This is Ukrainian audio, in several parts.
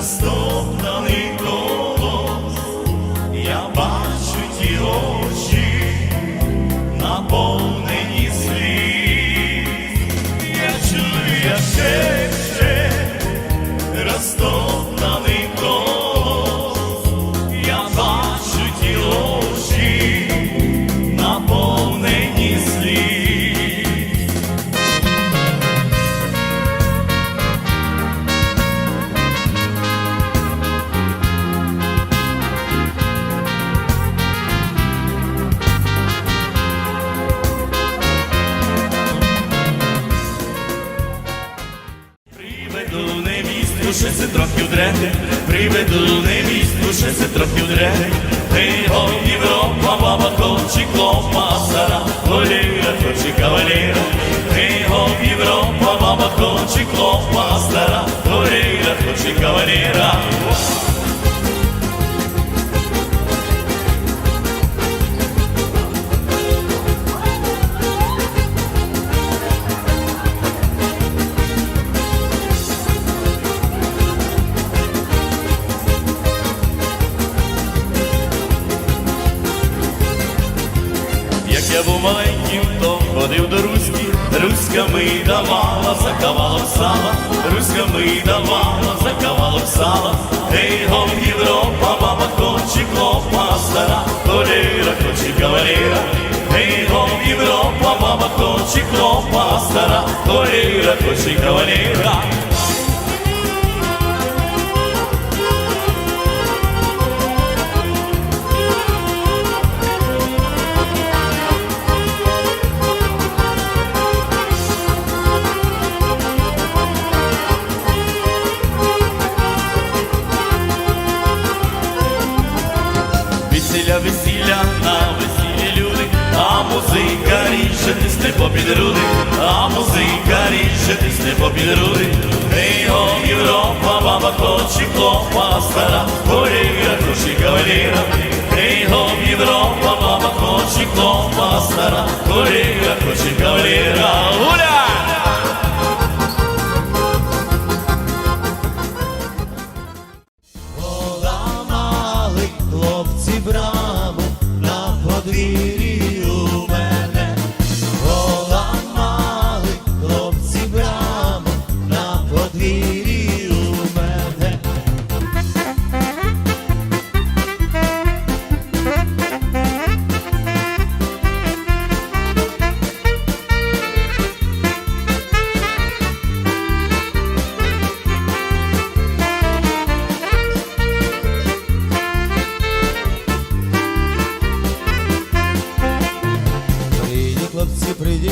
розтоптаний голос, невістку, се років удрете, приведу не ми невістку, се років удрете. Ей, го, Европа, баба, хоче клопа, сара, голіра, хоче кавалера. Ей, го, Европа, баба, хоче клопа, стара, голіра, хоче кавалера. Я був маленьким, то ходив до Руськи, Руськами давала за кавалок сала, Руськами давала за кавалок сала. Ей, гом, Європа, баба, хоче клопа, стара, коліра, хоче кавалера. Ей, гом, Європа, баба, хоче клопа, стара, коліра, хоче кавалера. Весіля, весілля, на весіллі люди, а музика ріже тисне попід груди, а музика ріже тисне попід груди. Ей, о, Європа, баба, хоче клопа, стара, коліра, хоче кавалера. Ей, о, Європа, баба, хоче клопа, стара, коліра, хоче кавалера.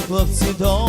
Хлопці до